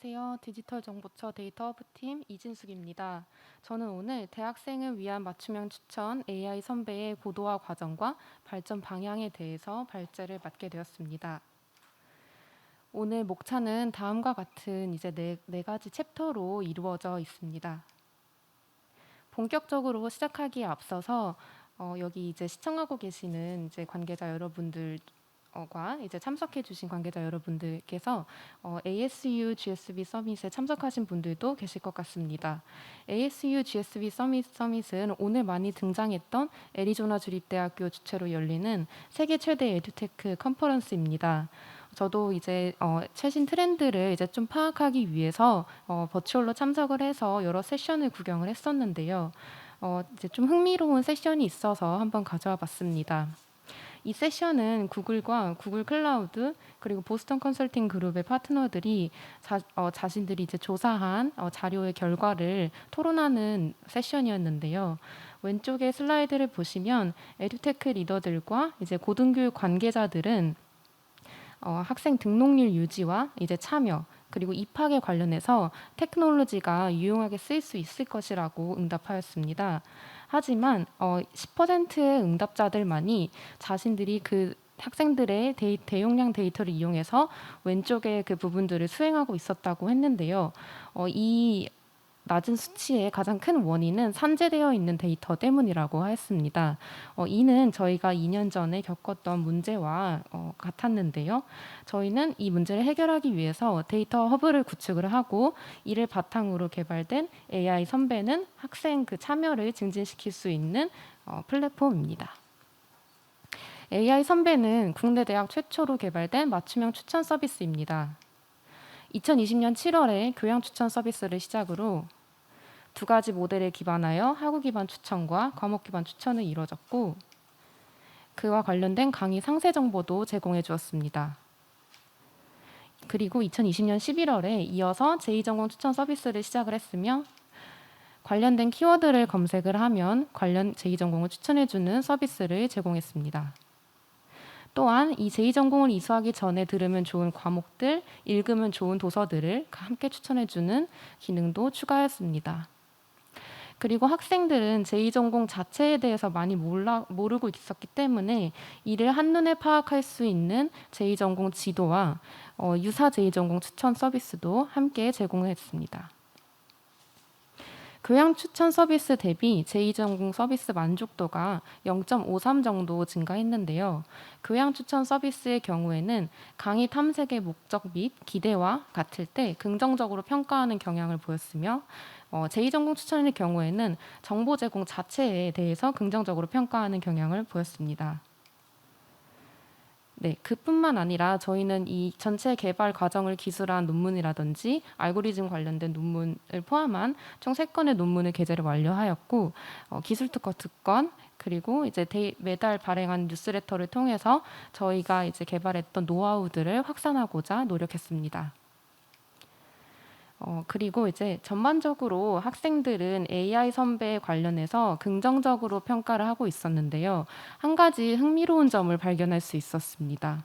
안녕하세요. 디지털 정보처 데이터 허브팀 이진숙입니다. 저는 오늘 대학생을 위한 맞춤형 추천 AI 선배의 고도화 과정과 발전 방향에 대해서 발제를 맡게 되었습니다. 오늘 목차는 다음과 같은 이제 네, 네 가지 챕터로 이루어져 있습니다. 본격적으로 시작하기에 앞서서 어, 여기 이제 시청하고 계시는 이제 관계자 여러분들 과 이제 참석해 주신 관계자 여러분들께서 어, ASU GSB 서밋에 참석하신 분들도 계실 것 같습니다. ASU GSB 서밋 서밋은 오늘 많이 등장했던 애리조나 주립대학교 주최로 열리는 세계 최대 에듀테크 컨퍼런스입니다. 저도 이제 어, 최신 트렌드를 이제 좀 파악하기 위해서 어, 버추얼로 참석을 해서 여러 세션을 구경을 했었는데요. 어, 이제 좀 흥미로운 세션이 있어서 한번 가져와 봤습니다. 이 세션은 구글과 구글 클라우드 그리고 보스턴 컨설팅 그룹의 파트너들이 자, 어, 자신들이 이제 조사한 어, 자료의 결과를 토론하는 세션이었는데요. 왼쪽에 슬라이드를 보시면 에듀테크 리더들과 이제 고등교육 관계자들은 어, 학생 등록률 유지와 이제 참여 그리고 입학에 관련해서 테크놀로지가 유용하게 쓰일 수 있을 것이라고 응답하였습니다. 하지만 어, 10%의 응답자들만이 자신들이 그 학생들의 데이, 대용량 데이터를 이용해서 왼쪽에 그 부분들을 수행하고 있었다고 했는데요. 어, 이 낮은 수치의 가장 큰 원인은 산재되어 있는 데이터 때문이라고 하였습니다. 어, 이는 저희가 2년 전에 겪었던 문제와 어, 같았는데요. 저희는 이 문제를 해결하기 위해서 데이터 허브를 구축을 하고 이를 바탕으로 개발된 AI 선배는 학생 그 참여를 증진시킬 수 있는 어, 플랫폼입니다. AI 선배는 국내 대학 최초로 개발된 맞춤형 추천 서비스입니다. 2020년 7월에 교양 추천 서비스를 시작으로 두 가지 모델에 기반하여 학우 기반 추천과 과목 기반 추천을 이뤄졌고 그와 관련된 강의 상세 정보도 제공해 주었습니다. 그리고 2020년 11월에 이어서 제2전공 추천 서비스를 시작을 했으며 관련된 키워드를 검색을 하면 관련 제2전공을 추천해 주는 서비스를 제공했습니다. 또한 이 제2전공을 이수하기 전에 들으면 좋은 과목들, 읽으면 좋은 도서들을 함께 추천해 주는 기능도 추가했습니다. 그리고 학생들은 제2전공 자체에 대해서 많이 몰라, 모르고 있었기 때문에 이를 한눈에 파악할 수 있는 제2전공 지도와 어, 유사 제2전공 추천 서비스도 함께 제공했습니다. 교양 추천 서비스 대비 제2전공 서비스 만족도가 0.53 정도 증가했는데요. 교양 추천 서비스의 경우에는 강의 탐색의 목적 및 기대와 같을 때 긍정적으로 평가하는 경향을 보였으며 어, 제2전공 추천의 경우에는 정보 제공 자체에 대해서 긍정적으로 평가하는 경향을 보였습니다. 네, 그뿐만 아니라 저희는 이 전체 개발 과정을 기술한 논문이라든지 알고리즘 관련된 논문을 포함한 총 세건의 논문을 게재를 완료하였고 어, 기술 특허 특권 그리고 이제 데, 매달 발행한 뉴스레터를 통해서 저희가 이제 개발했던 노하우들을 확산하고자 노력했습니다. 어, 그리고 이제 전반적으로 학생들은 AI 선배 관련해서 긍정적으로 평가를 하고 있었는데요. 한 가지 흥미로운 점을 발견할 수 있었습니다.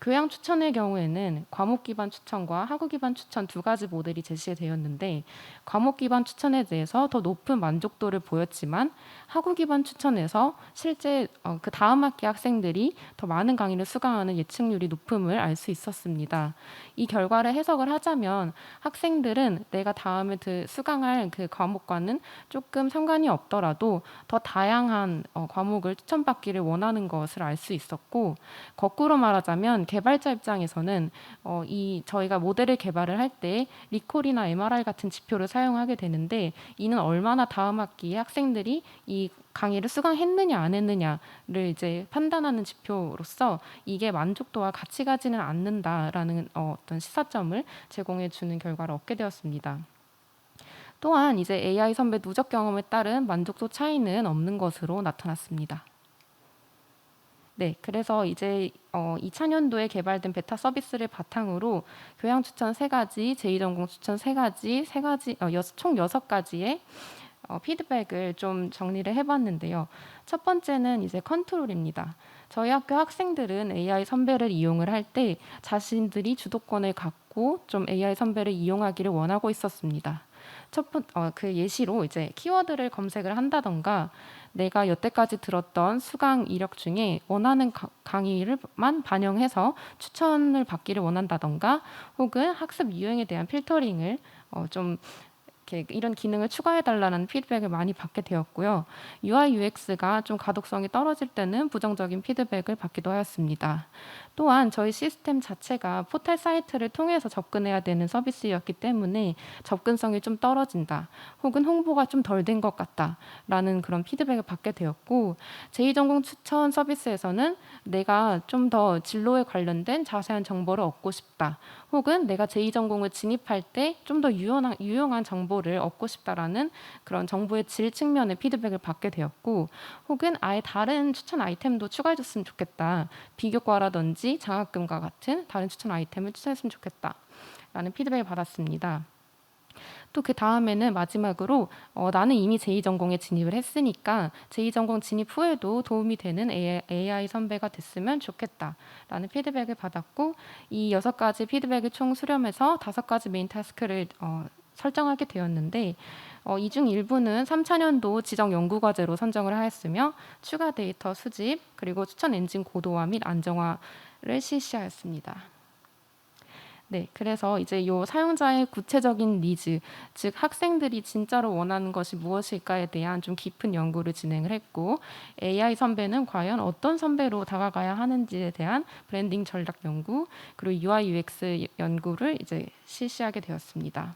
교양 추천의 경우에는 과목 기반 추천과 학우 기반 추천 두 가지 모델이 제시되었는데 과목 기반 추천에 대해서 더 높은 만족도를 보였지만 학우 기반 추천에서 실제 어, 그 다음 학기 학생들이 더 많은 강의를 수강하는 예측률이 높음을 알 수 있었습니다. 이 결과를 해석을 하자면 학생들은 내가 다음에 그 수강할 그 과목과는 조금 상관이 없더라도 더 다양한 어, 과목을 추천받기를 원하는 것을 알 수 있었고 거꾸로 말하자면 개발자 입장에서는 어, 이 저희가 모델을 개발을 할 때 리콜이나 MRI 같은 지표를 사용하게 되는데 이는 얼마나 다음 학기에 학생들이 이 강의를 수강했느냐 안 했느냐를 이제 판단하는 지표로서 이게 만족도와 같이 가지는 않는다라는 어, 어떤 시사점을 제공해 주는 결과를 얻게 되었습니다. 또한 이제 AI 선배 누적 경험에 따른 만족도 차이는 없는 것으로 나타났습니다. 네, 그래서 이제 어, 2000년도에 개발된 베타 서비스를 바탕으로 교양 추천 세 가지, 제2전공 추천 세 가지, 세 가지 어, 여, 총 여섯 가지의 어, 피드백을 좀 정리를 해봤는데요. 첫 번째는 이제 컨트롤입니다. 저희 학교 학생들은 AI 선배를 이용을 할 때 자신들이 주도권을 갖고 좀 AI 선배를 이용하기를 원하고 있었습니다. 첫 번, 어, 그 예시로 이제 키워드를 검색을 한다던가 내가 여태까지 들었던 수강 이력 중에 원하는 가- 강의를만 반영해서 추천을 받기를 원한다던가 혹은 학습 유형에 대한 필터링을 어, 좀 이런 기능을 추가해 달라는 피드백을 많이 받게 되었고요. UI UX가 좀 가독성이 떨어질 때는 부정적인 피드백을 받기도 하였습니다. 또한 저희 시스템 자체가 포털 사이트를 통해서 접근해야 되는 서비스였기 때문에 접근성이 좀 떨어진다. 혹은 홍보가 좀 덜 된 것 같다라는 그런 피드백을 받게 되었고 제2전공 추천 서비스에서는 내가 좀 더 진로에 관련된 자세한 정보를 얻고 싶다. 혹은 내가 제2전공을 진입할 때 좀 더 유용한, 유용한 정보 를 얻고 싶다라는 그런 정보의 질 측면의 피드백을 받게 되었고 혹은 아예 다른 추천 아이템도 추가해줬으면 좋겠다. 비교과라든지 장학금과 같은 다른 추천 아이템을 추천했으면 좋겠다 라는 피드백을 받았습니다. 또그 다음에는 마지막으로 어, 나는 이미 제2전공에 진입을 했으니까 제2전공 진입 후에도 도움이 되는 AI 선배가 됐으면 좋겠다라는 피드백을 받았고 이 여섯 가지 피드백을 총 수렴해서 다섯 가지 메인 타스크를 어, 설정하게 되었는데 어, 이중 일부는 3차년도 지정 연구 과제로 선정을 하였으며 추가 데이터 수집 그리고 추천 엔진 고도화 및 안정화를 실시하였습니다. 네, 그래서 이제 요 사용자의 구체적인 니즈, 즉 학생들이 진짜로 원하는 것이 무엇일까에 대한 좀 깊은 연구를 진행을 했고 AI 선배는 과연 어떤 선배로 다가가야 하는지에 대한 브랜딩 전략 연구 그리고 UI UX 연구를 이제 실시하게 되었습니다.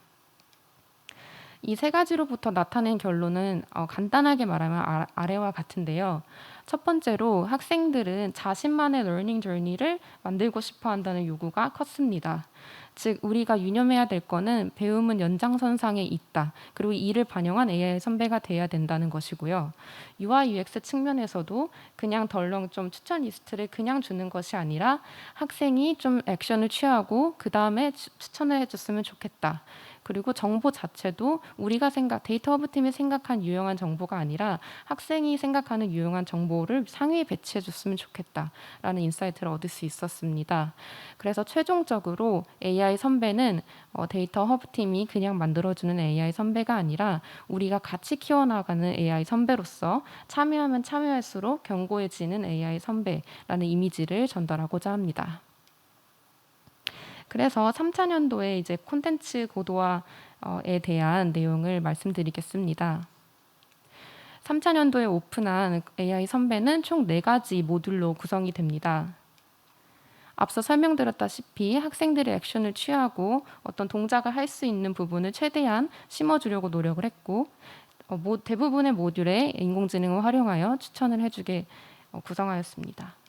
이 세 가지로부터 나타낸 결론은 어, 간단하게 말하면 아, 아래와 같은데요. 첫 번째로 학생들은 자신만의 러닝 저니를 만들고 싶어 한다는 요구가 컸습니다. 즉 우리가 유념해야 될 거는 배움은 연장선상에 있다. 그리고 이를 반영한 AI 선배가 돼야 된다는 것이고요. UI UX 측면에서도 그냥 덜렁 좀 추천 리스트를 그냥 주는 것이 아니라 학생이 좀 액션을 취하고 그 다음에 추천을 해줬으면 좋겠다. 그리고 정보 자체도 우리가 생각 데이터 허브 팀이 생각한 유용한 정보가 아니라 학생이 생각하는 유용한 정보를 상위에 배치해 줬으면 좋겠다라는 인사이트를 얻을 수 있었습니다. 그래서 최종적으로 AI 선배는 어, 데이터 허브 팀이 그냥 만들어주는 AI 선배가 아니라 우리가 같이 키워나가는 AI 선배로서 참여하면 참여할수록 견고해지는 AI 선배라는 이미지를 전달하고자 합니다. 그래서 3차 년도에 이제 콘텐츠 고도화에 대한 내용을 말씀드리겠습니다. 3차 년도에 오픈한 AI 선배는 총 4가지 모듈로 구성이 됩니다. 앞서 설명드렸다시피 학생들이 액션을 취하고 어떤 동작을 할 수 있는 부분을 최대한 심어주려고 노력을 했고 어, 대부분의 모듈에 인공지능을 활용하여 추천을 해주게 어, 구성하였습니다.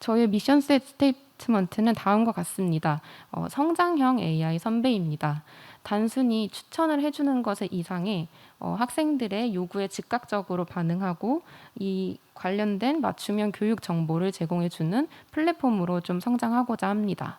저희의 미션 스테이트먼트는 다음과 같습니다. 어, 성장형 AI 선배입니다. 단순히 추천을 해주는 것에 이상의 어, 학생들의 요구에 즉각적으로 반응하고 이 관련된 맞춤형 교육 정보를 제공해주는 플랫폼으로 좀 성장하고자 합니다.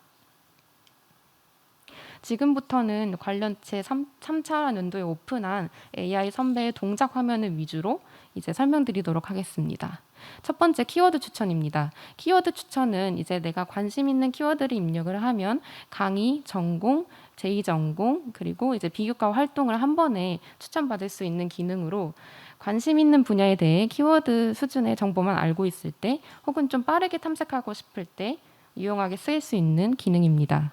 지금부터는 관련 제 3, 3차 연도에 오픈한 AI 선배의 동작 화면을 위주로 이제 설명드리도록 하겠습니다. 첫 번째 키워드 추천입니다. 키워드 추천은 이제 내가 관심 있는 키워드를 입력을 하면 강의, 전공, 제2전공 그리고 이제 비교과 활동을 한 번에 추천받을 수 있는 기능으로 관심 있는 분야에 대해 키워드 수준의 정보만 알고 있을 때 혹은 좀 빠르게 탐색하고 싶을 때 유용하게 쓰일 수 있는 기능입니다.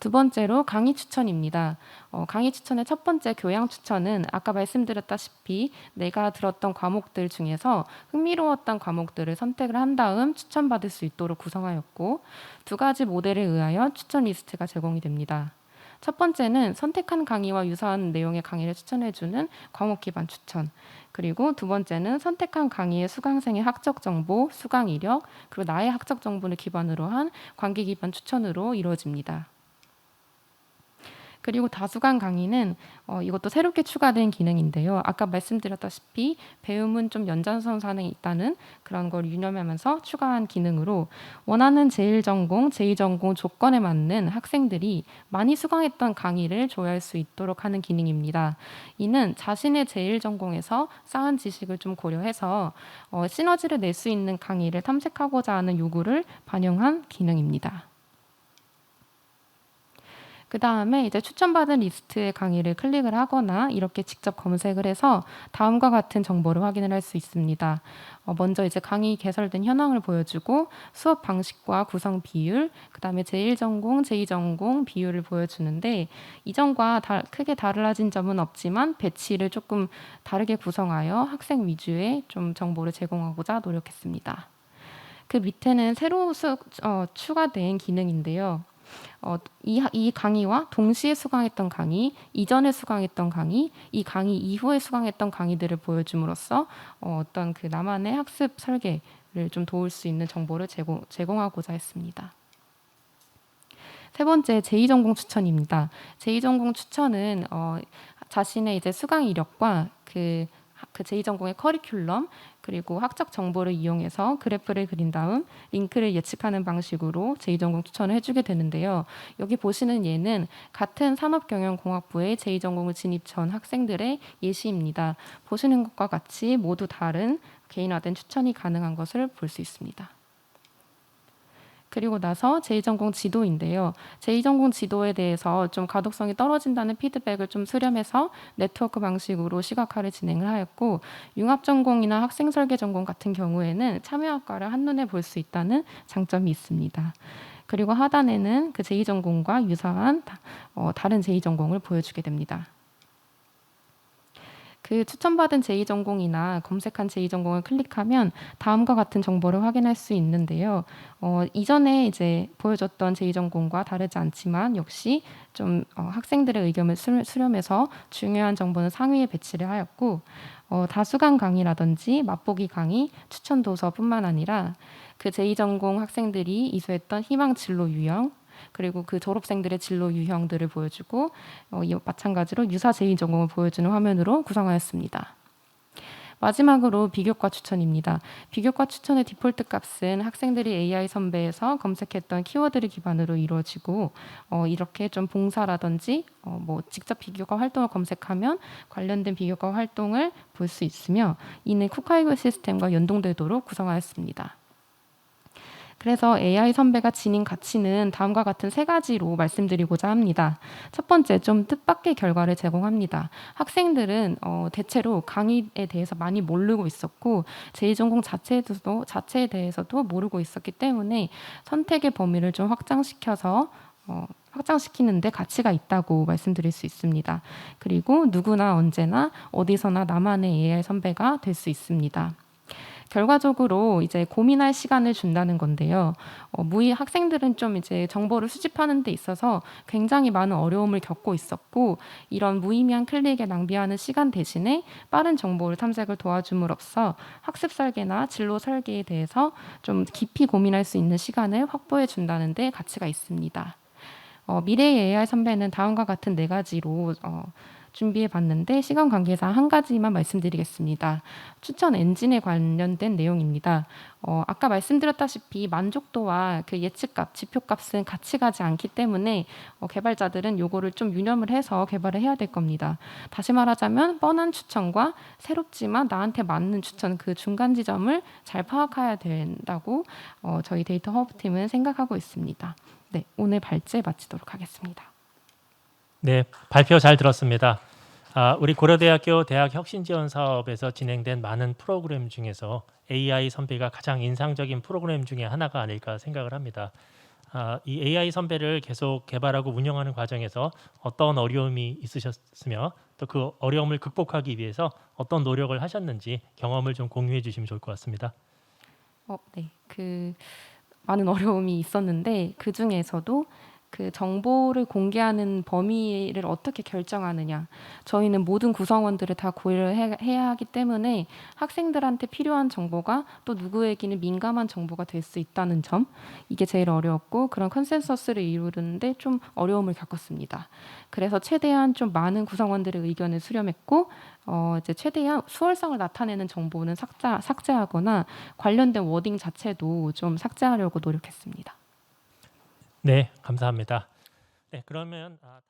두 번째로 강의 추천입니다. 어, 강의 추천의 첫 번째 교양 추천은 아까 말씀드렸다시피 내가 들었던 과목들 중에서 흥미로웠던 과목들을 선택을 한 다음 추천받을 수 있도록 구성하였고 두 가지 모델에 의하여 추천 리스트가 제공이 됩니다. 첫 번째는 선택한 강의와 유사한 내용의 강의를 추천해주는 과목 기반 추천. 그리고 두 번째는 선택한 강의의 수강생의 학적 정보, 수강 이력, 그리고 나의 학적 정보를 기반으로 한 관계 기반 추천으로 이루어집니다. 그리고 다수강 강의는 어, 이것도 새롭게 추가된 기능인데요. 아까 말씀드렸다시피 배움은 좀 연장선 사능이 있다는 그런 걸 유념하면서 추가한 기능으로 원하는 제1전공, 제2전공 조건에 맞는 학생들이 많이 수강했던 강의를 조회할 수 있도록 하는 기능입니다. 이는 자신의 제1전공에서 쌓은 지식을 좀 고려해서 어, 시너지를 낼 수 있는 강의를 탐색하고자 하는 요구를 반영한 기능입니다. 그 다음에 이제 추천받은 리스트의 강의를 클릭을 하거나 이렇게 직접 검색을 해서 다음과 같은 정보를 확인을 할 수 있습니다. 어, 먼저 이제 강의 개설된 현황을 보여주고 수업 방식과 구성 비율, 그 다음에 제1전공, 제2전공 비율을 보여주는데 이전과 다, 크게 달라진 점은 없지만 배치를 조금 다르게 구성하여 학생 위주의 좀 정보를 제공하고자 노력했습니다. 그 밑에는 새로 수, 어, 추가된 기능인데요. 어, 이, 이 강의와 동시에 수강했던 강의, 이전에 수강했던 강의, 이 강의 이후에 수강했던 강의들을 보여줌으로써 어, 어떤 그 나만의 학습 설계를 좀 도울 수 있는 정보를 제공, 제공하고자 했습니다. 세 번째 제2전공 추천입니다. 제2전공 추천은 어, 자신의 이제 수강 이력과 그, 그 제2전공의 커리큘럼 그리고 학적 정보를 이용해서 그래프를 그린 다음 링크를 예측하는 방식으로 제2전공 추천을 해주게 되는데요. 여기 보시는 예는 같은 산업경영공학부의 제2전공을 진입 전 학생들의 예시입니다. 보시는 것과 같이 모두 다른 개인화된 추천이 가능한 것을 볼 수 있습니다. 그리고 나서 제2전공 지도인데요. 제2전공 지도에 대해서 좀 가독성이 떨어진다는 피드백을 좀 수렴해서 네트워크 방식으로 시각화를 진행을 하였고 융합전공이나 학생설계전공 같은 경우에는 참여학과를 한눈에 볼 수 있다는 장점이 있습니다. 그리고 하단에는 그 제2전공과 유사한 다, 어, 다른 제2전공을 보여주게 됩니다. 그 추천받은 제2전공이나 검색한 제2전공을 클릭하면 다음과 같은 정보를 확인할 수 있는데요. 어, 이전에 이제 보여줬던 제2전공과 다르지 않지만 역시 좀 어, 학생들의 의견을 수렴해서 중요한 정보는 상위에 배치를 하였고 어, 다수강 강의라든지 맛보기 강의, 추천 도서뿐만 아니라 그 제2전공 학생들이 이수했던 희망 진로 유형, 그리고 그 졸업생들의 진로 유형들을 보여주고 어, 마찬가지로 유사 제2 전공을 보여주는 화면으로 구성하였습니다. 마지막으로 비교과 추천입니다. 비교과 추천의 디폴트 값은 학생들이 AI 선배에서 검색했던 키워드를 기반으로 이루어지고 어, 이렇게 좀 봉사라든지 어, 뭐 직접 비교과 활동을 검색하면 관련된 비교과 활동을 볼 수 있으며 이는 쿠카이그 시스템과 연동되도록 구성하였습니다. 그래서 AI 선배가 지닌 가치는 다음과 같은 세 가지로 말씀드리고자 합니다. 첫 번째, 좀 뜻밖의 결과를 제공합니다. 학생들은 어, 대체로 강의에 대해서 많이 모르고 있었고 제2전공 자체에도 자체에 대해서도 모르고 있었기 때문에 선택의 범위를 좀 확장시켜서 어, 확장시키는데 가치가 있다고 말씀드릴 수 있습니다. 그리고 누구나 언제나 어디서나 나만의 AI 선배가 될 수 있습니다. 결과적으로 이제 고민할 시간을 준다는 건데요. 어, 무의 학생들은 좀 이제 정보를 수집하는 데 있어서 굉장히 많은 어려움을 겪고 있었고 이런 무의미한 클릭에 낭비하는 시간 대신에 빠른 정보를 탐색을 도와줌으로써 학습 설계나 진로 설계에 대해서 좀 깊이 고민할 수 있는 시간을 확보해 준다는 데 가치가 있습니다. 어, 미래의 AI 선배는 다음과 같은 네 가지로 어, 준비해 봤는데 시간 관계상 한 가지만 말씀드리겠습니다. 추천 엔진에 관련된 내용입니다. 어, 아까 말씀드렸다시피 만족도와 그 예측값, 지표값은 같이 가지 않기 때문에 어, 개발자들은 요거를 좀 유념을 해서 개발을 해야 될 겁니다. 다시 말하자면 뻔한 추천과 새롭지만 나한테 맞는 추천 그 중간 지점을 잘 파악해야 된다고 어, 저희 데이터 허브 팀은 생각하고 있습니다. 네, 오늘 발제 마치도록 하겠습니다. 네, 발표 잘 들었습니다. 아, 우리 고려대학교 대학 혁신 지원 사업에서 진행된 많은 프로그램 중에서 AI 선배가 가장 인상적인 프로그램 중에 하나가 아닐까 생각을 합니다. 아, 이 AI 선배를 계속 개발하고 운영하는 과정에서 어떤 어려움이 있으셨으며 또 그 어려움을 극복하기 위해서 어떤 노력을 하셨는지 경험을 좀 공유해 주시면 좋을 것 같습니다. 어, 네. 그 많은 어려움이 있었는데 그 중에서도 그 정보를 공개하는 범위를 어떻게 결정하느냐. 저희는 모든 구성원들을 다 고려해야 하기 때문에 학생들한테 필요한 정보가 또 누구에게는 민감한 정보가 될 수 있다는 점 이게 제일 어려웠고 그런 컨센서스를 이루는데 좀 어려움을 겪었습니다. 그래서 최대한 좀 많은 구성원들의 의견을 수렴했고 어 이제 최대한 수월성을 나타내는 정보는 삭제, 삭제하거나 관련된 워딩 자체도 좀 삭제하려고 노력했습니다. 네, 감사합니다. 네, 그러면 아,